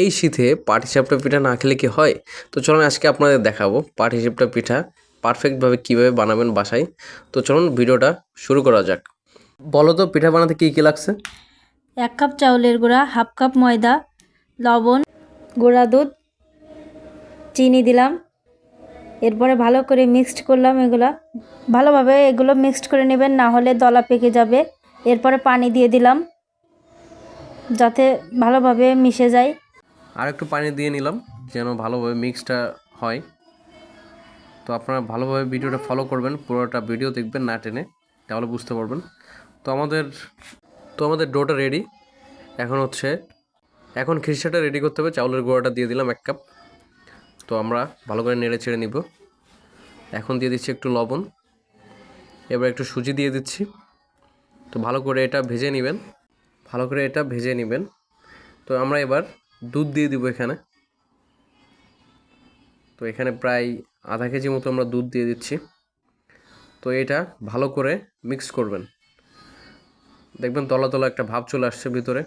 এই শীতে পাটিসাপটা পিঠা না খেলে কি হয়? তো চলুন আজকে আপনাদের দেখাবো পাটিসাপটা পিঠা পারফেক্টভাবে কীভাবে বানাবেন বাসায়। তো চলুন ভিডিওটা শুরু করা যাক। বলো তো, পিঠা বানাতে কী কী লাগছে? এক কাপ চাউলের গুঁড়া, হাফ কাপ ময়দা, লবণ, গুঁড়া দুধ, চিনি দিলাম। এরপরে ভালো করে মিক্সড করলাম এগুলা। ভালোভাবে এগুলো মিক্সড করে নেবেন, না হলে দলা পেকে যাবে। এরপরে পানি দিয়ে দিলাম, যাতে ভালোভাবে মিশে যায়। আর একটু পানি দিয়ে নিলাম, যেন ভালোভাবে মিক্সটা হয়। তো আপনারা ভালোভাবে ভিডিওটা ফলো করবেন, পুরোটা ভিডিও দেখবেন না টেনে, তাহলে বুঝতে পারবেন। তো আমাদের তো আমাদের ডোটা রেডি এখন হচ্ছে, এখন খিরসাটা রেডি করতে হবে, চাউলের গুঁড়োটা দিয়ে দিলাম এক কাপ তো আমরা ভালো করে নেড়ে ছেড়ে নিব। এখন দিয়ে দিচ্ছি একটু লবণ। এবার একটু সুজি দিয়ে দিচ্ছি। তো ভালো করে এটা ভেজে নেবেন। ভালো করে এটা ভেজে নেবেন। তো আমরা এবার দুধ দিয়ে দিব এখানে। তো এখানে প্রায় আধা কেজি মতো আমরা দুধ দিয়ে দিচ্ছি। তো এটা ভালো করে মিক্স করবেন। দেখবেন তলা তলা একটা ভাব চলে আসছে ভিতরে।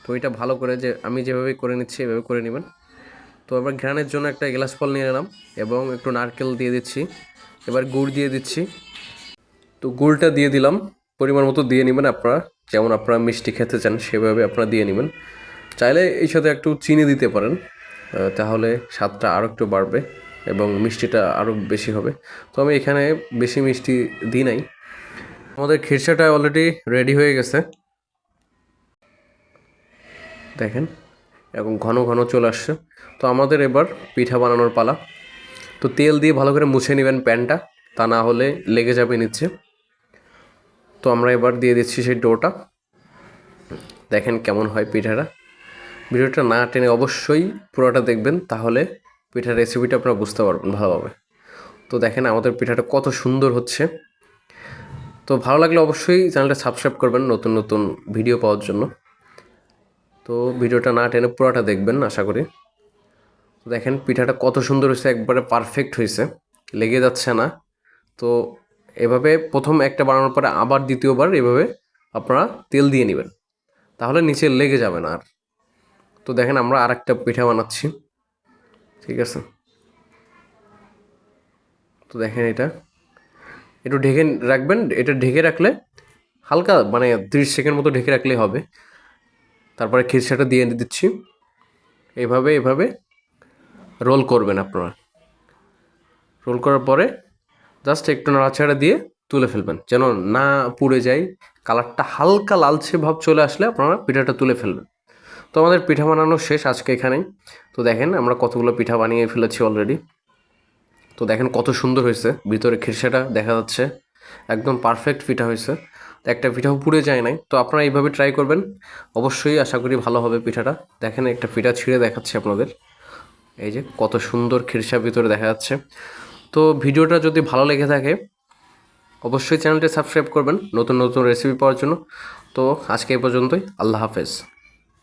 তো এটা ভালো করে যে আমি যেভাবে করে নিচ্ছি এভাবে করে নেবেন। তো এবার ঘ্রাণের জন্য একটা গ্লাস ফল নিয়ে নিলাম এবং একটু নারকেল দিয়ে দিচ্ছি। এবার গুড় দিয়ে দিচ্ছি। তো গুড়টা দিয়ে দিলাম। পরিমাণ মতো দিয়ে নেবেন আপনারা। যেমন আপনারা মিষ্টি খেতে চান সেভাবে আপনারা দিয়ে নেবেন। চাইলে এই সাথে একটু চিনি দিতে পারেন তাহলে স্বাদটা আরও একটু বাড়বে এবং মিষ্টিটা আরও বেশি হবে। তো আমি এখানে বেশি মিষ্টি দিই নাই। আমাদের খিরসাটা অলরেডি রেডি হয়ে গেছে। দেখেন এখন ঘন ঘন চলে আসছে। তো আমাদের এবার পিঠা বানানোর পালা। তো তেল দিয়ে ভালো করে মুছে নেবেন প্যানটা, তা না হলে লেগে যাবে নিচ্ছে তো আমরা এবার দিয়ে দিচ্ছি সেই ডোটা। দেখেন কেমন হয় পিঠাটা। ভিডিওটা না টেনে অবশ্যই পুরোটা দেখবেন, তাহলে পিঠার রেসিপিটা আপনারা বুঝতে পারবেন ভালোভাবে। তো দেখেন আমাদের পিঠাটা কত সুন্দর হচ্ছে। তো ভালো লাগলে অবশ্যই চ্যানেলটা সাবস্ক্রাইব করবেন নতুন নতুন ভিডিও পাওয়ার জন্য। তো ভিডিওটা না টেনে পুরোটা দেখবেন, আশা করি। দেখেন পিঠাটা কত সুন্দর হয়েছে, একবারে পারফেক্ট হয়েছে, লেগে যাচ্ছে না। তো এভাবে প্রথম একটা বানানোর পরে আবার দ্বিতীয়বার এভাবে আপনারা তেল দিয়ে নেবেন। তাহলে নিচে লেগে যাবে না আর। তো দেখেন আমরা আর একটা পিঠা বানাচ্ছি। ঠিক আছে? তো দেখেন এটা। একটু ঢেকে রাখবেন, এটা ঢেকে রাখলে হালকা মানে তিরিশ সেকেন্ড মতো ঢেকে রাখলেই হবে। তারপরে খিরসাটা দিয়ে দিচ্ছি। এভাবে এভাবে রোল করবেন আপনারা। রোল করার পরে জাস্ট একটু নাড়াচাড়া দিয়ে তুলে ফেলবেন। যেন না পুড়ে যায়, কালারটা হালকা লালচে ভাব চলে আসলে আপনারা পিঠাটা তুলে ফেলবেন। তো আমাদের পিঠা বানানো শেষ আজকে এখানেই। তো দেখেন আমরা কতগুলো পিঠা বানিয়ে ফেলেছি অলরেডি তো দেখেন কত সুন্দর হয়েছে। ভিতরে খিরসাটা দেখা যাচ্ছে। একদম পারফেক্ট পিঠা হয়েছে। তো একটা পিঠাও পুড়ে যায় নাই। তো আপনারা এইভাবে ট্রাই করবেন। অবশ্যই আশা করি ভালো হবে পিঠাটা। দেখেন একটা পিঠা ছিঁড়ে দেখাচ্ছি আপনাদের। এই যে কত সুন্দর খিরসা ভিতরে দেখা যাচ্ছে। তো ভিডিওটা যদি ভালো লেগে থাকে, অবশ্যই চ্যানেলটি সাবস্ক্রাইব করবেন। নতুন নতুন রেসিপি পাওয়ার জন্য। তো আজকে এই পর্যন্তই। আল্লাহ হাফেজ।